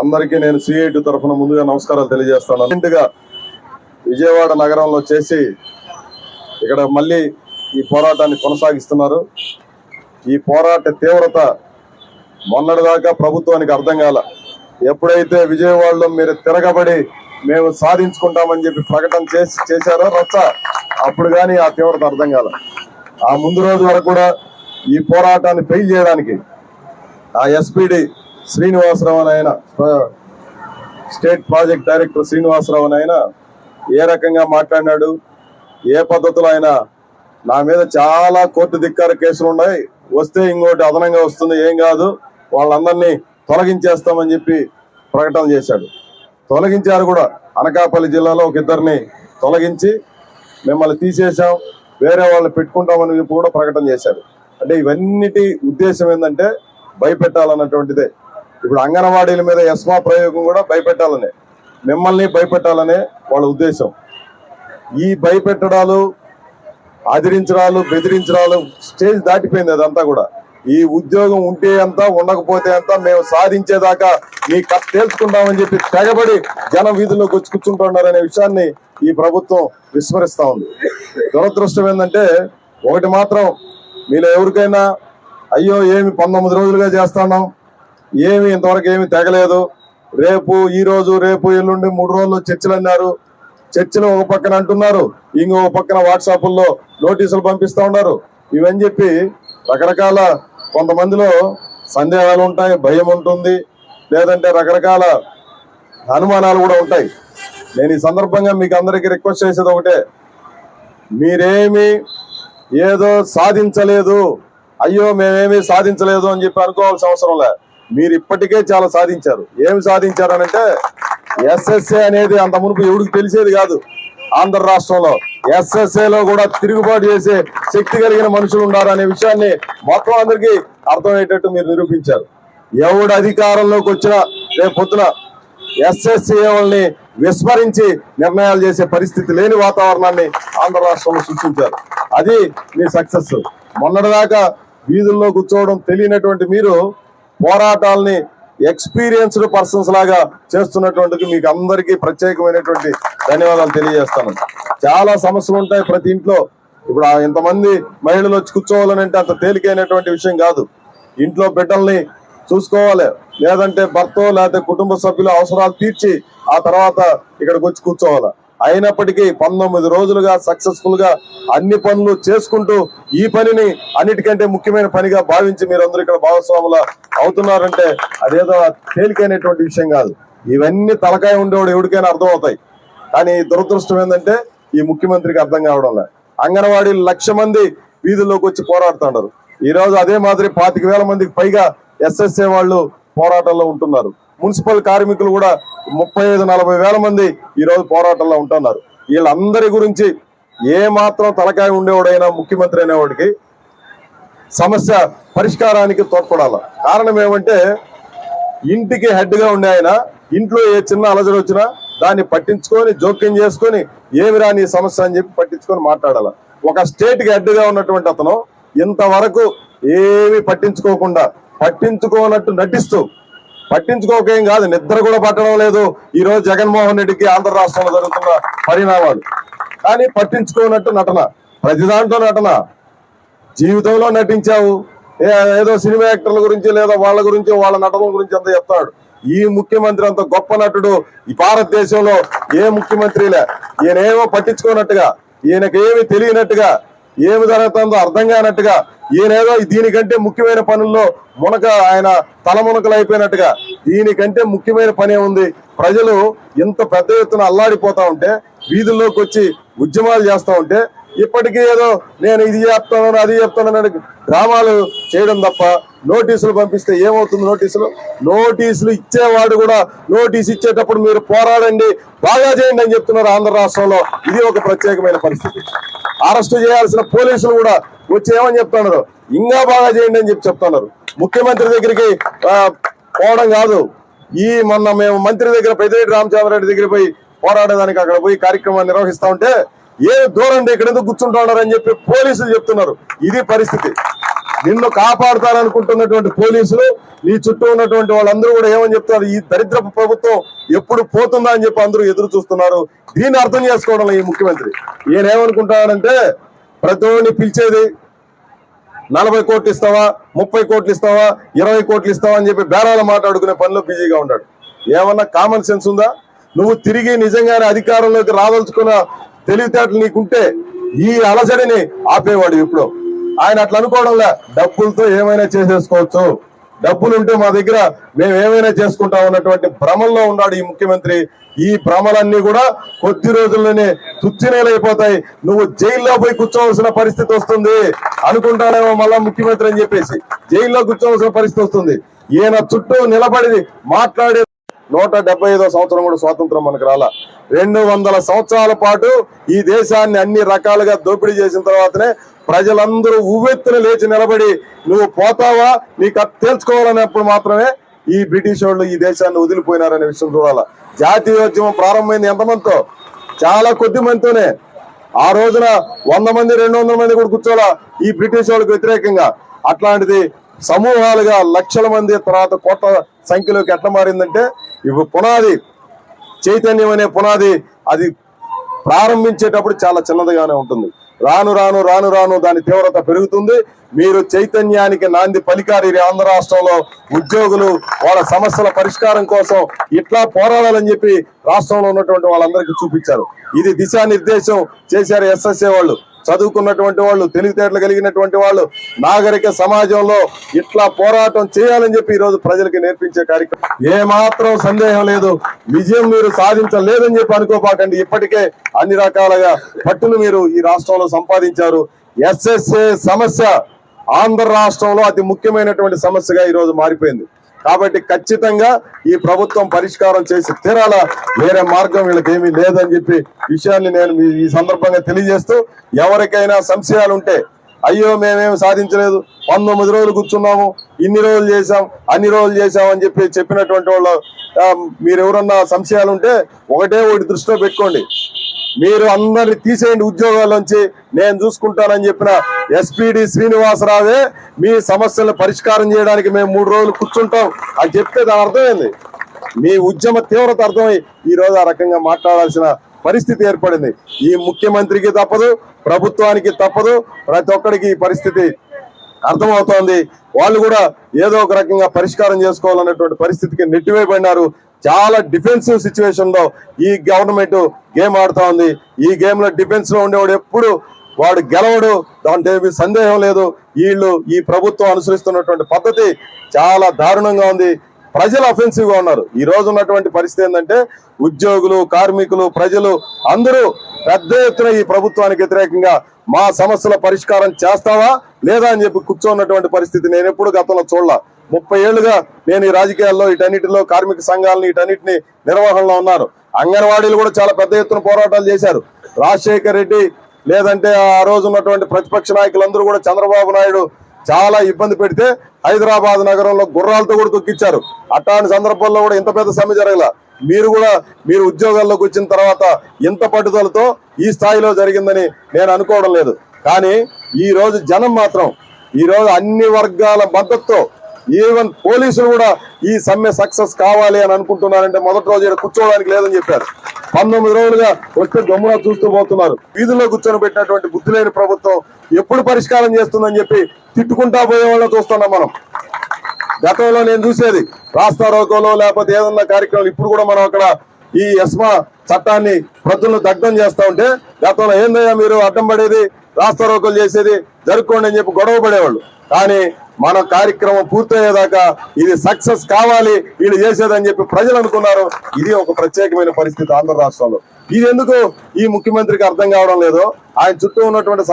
అందరికీ నేను సిఐటి తరఫున ముందుగా నమస్కారాలు తెలియజేస్తాను. అన్నింటిగా విజయవాడ నగరంలో చేసి ఇక్కడ మళ్ళీ ఈ పోరాటాన్ని కొనసాగిస్తున్నారు. ఈ పోరాట తీవ్రత మొన్నటిదాకా ప్రభుత్వానికి అర్థం కాల. ఎప్పుడైతే విజయవాడలో మీరు తిరగబడి మేము సాధించుకుంటామని చెప్పి ప్రకటన చేసి చేశారో రచ్చ అప్పుడు కానీ ఆ తీవ్రత అర్థం కాల. ఆ ముందు రోజు వరకు కూడా ఈ పోరాటాన్ని ఫెయిల్ చేయడానికి ఆ ఎస్పీడి శ్రీనివాసరావు అని ఆయన స్టేట్ ప్రాజెక్ట్ డైరెక్టర్ శ్రీనివాసరావు అని ఆయన ఏ రకంగా మాట్లాడినాడు ఏ పద్ధతిలో ఆయన నా మీద చాలా కోర్టు ధిక్కార కేసులు ఉన్నాయి వస్తే ఇంకోటి అదనంగా వస్తుంది ఏం కాదు వాళ్ళందరినీ తొలగించేస్తామని చెప్పి ప్రకటన చేశాడు. తొలగించారు కూడా అనకాపల్లి జిల్లాలో ఒక ఇద్దరిని తొలగించి మిమ్మల్ని తీసేశాం వేరే వాళ్ళు పెట్టుకుంటామని చెప్పి కూడా ప్రకటన చేశారు. అంటే ఇవన్నిటి ఉద్దేశం ఏంటంటే భయపెట్టాలన్నటువంటిదే. ఇప్పుడు అంగన్వాడీల మీద ఎస్మా ప్రయోగం కూడా భయపెట్టాలని. మిమ్మల్ని భయపెట్టాలనే వాళ్ళ ఉద్దేశం. ఈ భయపెట్టడాలు అదిరించడాలు బెదిరించడాలు స్టేజ్ దాటిపోయింది అదంతా కూడా. ఈ ఉద్యోగం ఉంటే అంత ఉండకపోతే అంత మేము సాధించేదాకా మీ కథ తేల్చుకుంటామని చెప్పి తెగబడి జనం వీధుల్లోకి వచ్చి కూర్చుంటున్నారనే విషయాన్ని ఈ ప్రభుత్వం విస్మరిస్తా ఉంది. దురదృష్టం ఏంటంటే ఒకటి మాత్రం మీలో ఎవరికైనా అయ్యో ఏమి పంతొమ్మిది రోజులుగా చేస్తున్నాం ఏమి ఇంతవరకు ఏమి తెగలేదు. రేపు ఈ రోజు రేపు ఎల్లుండి మూడు రోజులు చర్చలు అన్నారు. చర్చలు ఒక పక్కన అంటున్నారు. ఇంకో పక్కన వాట్సాప్ల్లో నోటీసులు పంపిస్తా ఉన్నారు. ఇవని చెప్పి రకరకాల కొంతమందిలో సందేహాలు ఉంటాయి భయం ఉంటుంది లేదంటే రకరకాల అనుమానాలు కూడా ఉంటాయి. నేను ఈ సందర్భంగా మీకు అందరికీ రిక్వెస్ట్ చేసేది ఒకటే. మీరేమి ఏదో సాధించలేదు. అయ్యో మేమేమీ సాధించలేదు అని చెప్పి అనుకోవాల్సిన అవసరం లే. మీరు ఇప్పటికే చాలా సాధించారు. ఏమి సాధించారు అంటే ఎస్ఎస్ఏ అనేది అంత మునుపు ఎవరికి తెలిసేది కాదు. ఆంధ్ర రాష్ట్రంలో ఎస్ఎస్ఏలో కూడా తిరుగుబాటు చేసే శక్తి కలిగిన మనుషులు ఉన్నారు అనే విషయాన్ని మొత్తం అందరికీ అర్థమయ్యేటట్టు మీరు నిరూపించారు. ఎవడు అధికారంలోకి వచ్చినా రేపు పొద్దున ఎస్ఎస్ఏల్ని విస్మరించి నిర్ణయాలు చేసే పరిస్థితి లేని వాతావరణాన్ని ఆంధ్ర రాష్ట్రంలో సృష్టించారు. అది మీ సక్సెస్. మొన్నటిదాకా వీధుల్లో కూర్చోవడం తెలియనటువంటి మీరు పోరాటాలని ఎక్స్పీరియన్స్డ్ పర్సన్స్ లాగా చేస్తున్నటువంటి మీకు అందరికీ ప్రత్యేకమైనటువంటి ధన్యవాదాలు తెలియజేస్తాను. చాలా సమస్యలు ఉంటాయి ప్రతి ఇంట్లో. ఇప్పుడు ఇంతమంది మహిళలు వచ్చి కూర్చోవాలని అంటే అంత తేలికైనటువంటి విషయం కాదు. ఇంట్లో బిడ్డల్ని చూసుకోవాలి. లేదంటే భర్త లేకపోతే కుటుంబ సభ్యుల అవసరాలు తీర్చి ఆ తర్వాత ఇక్కడికి వచ్చి కూర్చోవాలి? అయినప్పటికీ పంతొమ్మిది రోజులుగా సక్సెస్ఫుల్గా అన్ని పనులు చేసుకుంటూ ఈ పనిని అన్నిటికంటే ముఖ్యమైన పనిగా భావించి మీరందరూ ఇక్కడ భాగస్వాముల అవుతున్నారంటే అదేదో తేలికైనటువంటి విషయం కాదు. ఇవన్నీ తలకాయ ఉండేవాడు ఎవరికైనా అర్థం అవుతాయి కానీ దురదృష్టం ఏంటంటే ఈ ముఖ్యమంత్రికి అర్థం కావడం లే అంగన్వాడీ లక్ష మంది వీధుల్లోకి వచ్చి పోరాడుతున్నారు ఈ రోజు అదే మాదిరి పాతిక వేల మందికి పైగా ఎస్ఎస్ఏ వాళ్ళు పోరాటంలో ఉంటున్నారు. మున్సిపల్ కార్మికులు కూడా ముప్పై ఐదు నలభై వేల మంది ఈ రోజు పోరాటంలో ఉంటున్నారు. వీళ్ళందరి గురించి ఏ మాత్రం తలకాయ ఉండేవాడైనా ముఖ్యమంత్రి అనేవాడికి సమస్య పరిష్కారానికి తోడ్పడాల. కారణం ఏమంటే ఇంటికి హెడ్గా ఉండే ఆయన ఇంట్లో ఏ చిన్న అలజడి వచ్చినా దాన్ని పట్టించుకొని జోక్యం చేసుకొని ఏమిరా రాని సమస్య అని చెప్పి పట్టించుకొని మాట్లాడాల. ఒక స్టేట్కి హెడ్గా ఉన్నటువంటి అతను ఇంతవరకు ఏమి పట్టించుకోకుండా పట్టించుకోనట్టు నటిస్తూ పట్టించుకోకేం కాదు నిద్ర కూడా పట్టడం లేదు. ఈ రోజు జగన్మోహన్ రెడ్డికి ఆంధ్ర రాష్ట్రంలో జరుగుతున్న పరిణామాలు. కానీ పట్టించుకోనట్టు నటన ప్రతి దాంట్లో నటన. జీవితంలో నటించావు. ఏ- ఏదో సినిమా యాక్టర్ల గురించి లేదా వాళ్ళ గురించి వాళ్ళ నటన గురించి అంత చెప్తాడు. ఈ ముఖ్యమంత్రి అంత గొప్ప నటుడు ఈ భారతదేశంలో ఏ ముఖ్యమంత్రిలే ఈయనేమో పట్టించుకోనట్టుగా ఈయనకేమి తెలియనట్టుగా ఏమి జరుగుతుందో అర్థం కానట్టుగా ఈయనేదో దీనికంటే ముఖ్యమైన పనుల్లో మునక ఆయన తలమునకలు అయిపోయినట్టుగా దీనికంటే ముఖ్యమైన పనే ఉంది. ప్రజలు ఇంత పెద్ద ఎత్తున అల్లాడిపోతా ఉంటే వీధుల్లోకి వచ్చి ఉద్యమాలు చేస్తూ ఉంటే ఇప్పటికీ ఏదో నేను ఇది చెప్తాను అది చెప్తాను గ్రామాలు చేయడం తప్ప నోటీసులు పంపిస్తే ఏమవుతుంది నోటీసులు? నోటీసులు ఇచ్చేవాడు కూడా నోటీసు ఇచ్చేటప్పుడు మీరు పోరాడండి బాగా చేయండి అని చెప్తున్నారు ఆంధ్ర రాష్ట్రంలో. ఇది ఒక ప్రత్యేకమైన పరిస్థితి. అరెస్టు చేయాల్సిన పోలీసులు కూడా వచ్చి ఏమని చెప్తున్నారు. ఇంకా బాగా చేయండి అని చెప్పి చెప్తున్నారు. ముఖ్యమంత్రి దగ్గరికి పోవడం కాదు. ఈ మొన్న మేము మంత్రి దగ్గర పెద్దిరెడ్డి రామచంద్రారెడ్డి దగ్గర పోయి పోరాడేదానికి అక్కడ పోయి కార్యక్రమాన్ని నిర్వహిస్తా ఉంటే ఏ దూరం ఇక్కడ ఎందుకు కూర్చుంటా అని చెప్పి పోలీసులు చెప్తున్నారు. ఇది పరిస్థితి. నిన్ను కాపాడుతారనుకుంటున్నటువంటి పోలీసులు నీ చుట్టూ ఉన్నటువంటి వాళ్ళందరూ కూడా ఏమని చెప్తారు ఈ దరిద్ర ప్రభుత్వం ఎప్పుడు పోతుందా అని చెప్పి అందరూ ఎదురు చూస్తున్నారు. దీన్ని అర్థం చేసుకోవడం ఈ ముఖ్యమంత్రి. ఈయన ఏమనుకుంటాడంటే ప్రతి పిలిచేది నలభై కోట్లు ఇస్తావా ముప్పై కోట్లు ఇస్తావా ఇరవై కోట్లు ఇస్తావా అని చెప్పి బేరాలు మాట్లాడుకునే పనిలో బిజీగా ఉన్నాడు. ఏమన్నా కామన్ సెన్స్ ఉందా? నువ్వు తిరిగి నిజంగానే అధికారంలోకి రాదలుచుకున్న తెలివితేటలు నీకుంటే ఈ అలసడిని ఆపేవాడు ఇప్పుడు. ఆయన అట్లా అనుకోవడంలా డబ్బులతో ఏమైనా చేసేసుకోవచ్చు. డబ్బులు ఉంటే మా దగ్గర మేము ఏమైనా చేసుకుంటాం అన్నటువంటి భ్రమల్లో ఉన్నాడు ఈ ముఖ్యమంత్రి. ఈ భ్రమలన్నీ కూడా కొద్ది రోజుల్లోనే తుచ్చినేలైపోతాయి. నువ్వు జైల్లో పోయి కూర్చోవలసిన పరిస్థితి వస్తుంది. అనుకుంటానేమో మళ్ళా ముఖ్యమంత్రి అని చెప్పేసి జైల్లో కూర్చోవలసిన పరిస్థితి వస్తుంది. ఈయన చుట్టూ నిలబడి మాట్లాడే నూట డెబ్బై ఐదో సంవత్సరం కూడా స్వాతంత్రం మనకు రాలా. రెండు వందల సంవత్సరాల పాటు ఈ దేశాన్ని అన్ని రకాలుగా దోపిడీ చేసిన తర్వాతనే ప్రజలందరూ ఉవ్వెత్తున లేచి నిలబడి నువ్వు పోతావా? నీకు అది తేల్చుకోవాలన్నప్పుడు మాత్రమే ఈ బ్రిటిష్ వాళ్ళు ఈ దేశాన్ని వదిలిపోయినారనే విషయం చూడాల. జాతీయోద్యమం ప్రారంభమైంది ఎంతమందితో? చాలా కొద్ది మందితోనే. ఆ రోజున వంద మంది రెండు వందల మంది కూడా కూర్చోాలా ఈ బ్రిటిష్ వాళ్ళకి వ్యతిరేకంగా. అట్లాంటిది సమూహాలుగా లక్షల మంది తర్వాత కోట్ల సంఖ్యలోకి ఎట్లా మారిందంటే ఇప్పుడు పునాది. చైతన్యం అనే పునాది అది ప్రారంభించేటప్పుడు చాలా చిన్నదిగానే ఉంటుంది. రాను రాను రాను రాను దాని తీవ్రత పెరుగుతుంది. మీరు చైతన్యానికి నాంది పలికారు ఇది ఆంధ్ర రాష్ట్రంలో ఉద్యోగులు వాళ్ళ సమస్యల పరిష్కారం కోసం ఇట్లా పోరాడాలని చెప్పి రాష్ట్రంలో ఉన్నటువంటి వాళ్ళందరికీ చూపించారు. ఇది దిశానిర్దేశం చేశారు ఎస్ఎస్ఏ వాళ్ళు. చదువుకున్నటువంటి వాళ్ళు తెలివితేటలు కలిగినటువంటి వాళ్ళు నాగరిక సమాజంలో ఇట్లా పోరాటం చేయాలని చెప్పి ఈ రోజు ప్రజలకి నేర్పించే కార్యక్రమం. ఏమాత్రం సందేహం లేదు. విజయం మీరు సాధించలేదని చెప్పి అనుకోపాకండి. ఇప్పటికే అన్ని రకాలుగా పట్టును మీరు ఈ రాష్ట్రంలో సంపాదించారు. ఎస్ఎస్ఏ సమస్య ఆంధ్ర రాష్ట్రంలో అతి ముఖ్యమైనటువంటి సమస్యగా ఈ రోజు మారిపోయింది. కాబట్టి ఖచ్చితంగా ఈ ప్రభుత్వం పరిష్కారం చేసి తీరాల వేరే మార్గం వీళ్ళకి ఏమీ లేదని చెప్పి విషయాన్ని నేను మీ- ఈ సందర్భంగా తెలియజేస్తూ ఎవరికైనా సంశయాలు ఉంటే అయ్యో మేమేమి సాధించలేదు. పంతొమ్మిది రోజులు కూర్చున్నాము. ఇన్ని రోజులు చేసాం అన్ని రోజులు చేసాం అని చెప్పి చెప్పినటువంటి వాళ్ళు మీరు ఎవరన్నా సంశయాలు ఉంటే ఒకటే ఒకటి దృష్టిలో పెట్టుకోండి. మీరు అందరిని తీసేయండి ఉద్యోగాల్లోంచి నేను చూసుకుంటానని చెప్పిన ఎస్పీడి శ్రీనివాసరావే మీ సమస్యలను పరిష్కారం చేయడానికి మేము మూడు రోజులు కూర్చుంటాం అని చెప్తే దాని అర్థమైంది మీ ఉద్యమ తీవ్రత అర్థమై ఈ రోజు ఆ రకంగా మాట్లాడాల్సిన పరిస్థితి ఏర్పడింది. ఈ ముఖ్యమంత్రికి తప్పదు ప్రభుత్వానికి తప్పదు ప్రతి ఒక్కరికి ఈ పరిస్థితి అర్థమవుతోంది. వాళ్ళు కూడా ఏదో ఒక రకంగా పరిష్కారం చేసుకోవాలన్నటువంటి పరిస్థితికి నెట్టివేయబడినారు. చాలా డిఫెన్సివ్ సిచ్యువేషన్లో ఈ గవర్నమెంట్ గేమ్ ఆడుతా ఉంది ఈ గేమ్లో డిఫెన్స్లో ఉండేవాడు ఎప్పుడు వాడు గెలవడు దాంట్లో ఏమీ సందేహం లేదు. వీళ్ళు ఈ ప్రభుత్వం అనుసరిస్తున్నటువంటి పద్ధతి చాలా దారుణంగా ఉంది. ప్రజలు అఫెన్సివ్గా ఉన్నారు. ఈ రోజు ఉన్నటువంటి పరిస్థితి ఏంటంటే ఉద్యోగులు కార్మికులు ప్రజలు అందరూ పెద్ద ఎత్తున ఈ ప్రభుత్వానికి వ్యతిరేకంగా మా సమస్యల పరిష్కారం చేస్తావా లేదా అని చెప్పి కూర్చోన్నటువంటి పరిస్థితి నేను ఎప్పుడు గతంలో చూడలా. ముప్పై ఏళ్ళుగా నేను ఈ రాజకీయాల్లో ఇటన్నిటిలో కార్మిక సంఘాలని ఇటన్నిటిని నిర్వహణలో ఉన్నాను అంగన్వాడీలు కూడా చాలా పెద్ద ఎత్తున పోరాటాలు చేశారు. రాజశేఖర్ రెడ్డి లేదంటే ఆ రోజు ఉన్నటువంటి ప్రతిపక్ష నాయకులందరూ కూడా చంద్రబాబు నాయుడు చాలా ఇబ్బంది పెడితే హైదరాబాద్ నగరంలో గుర్రాలతో కూడా తొక్కిచ్చారు. అట్లాంటి సందర్భంలో కూడా ఇంత పెద్ద సమ్మె జరగల. మీరు కూడా మీరు ఉద్యోగాల్లోకి వచ్చిన తర్వాత ఇంత పట్టుదలతో ఈ స్థాయిలో జరిగిందని నేను అనుకోవడం లేదు. కానీ ఈ రోజు జనం మాత్రం ఈ రోజు అన్ని వర్గాల మద్దతుతో ఈవెన్ పోలీసులు కూడా ఈ సమ్మె సక్సెస్ కావాలి అని అనుకుంటున్నారంటే మొదటి రోజు ఇక్కడ కూర్చోవడానికి లేదని చెప్పారు. పంతొమ్మిది రోజులుగా వచ్చే గమ్మున చూస్తూ పోతున్నారు. వీధుల్లో కూర్చొని పెట్టినటువంటి బుద్ధి లేని ప్రభుత్వం ఎప్పుడు పరిష్కారం చేస్తుందని చెప్పి తిట్టుకుంటా పోయే వాళ్ళని చూస్తున్నాం మనం. గతంలో నేను చూసేది రాస్తా రోకోలో లేకపోతే ఏదన్నా కార్యక్రమాలు ఇప్పుడు కూడా మనం అక్కడ ఈ ఎస్మా చట్టాన్ని ప్రజలను దగ్ధం చేస్తా ఉంటే గతంలో ఏందయ్యా మీరు అడ్డం పడేది రాస్తా రోకోలు చేసేది జరుపుకోండి అని చెప్పి గొడవ పడేవాళ్ళు. కానీ మన కార్యక్రమం పూర్తయ్యేదాకా ఇది సక్సెస్ కావాలి వీళ్ళు చేసేదని చెప్పి ప్రజలు అనుకున్నారు. ఇది ఒక ప్రత్యేకమైన పరిస్థితి ఆంధ్ర రాష్ట్రంలో. ఇది ఎందుకు ఈ ముఖ్యమంత్రికి అర్థం కావడం లేదు? ఆయన చుట్టూ ఉన్నటువంటి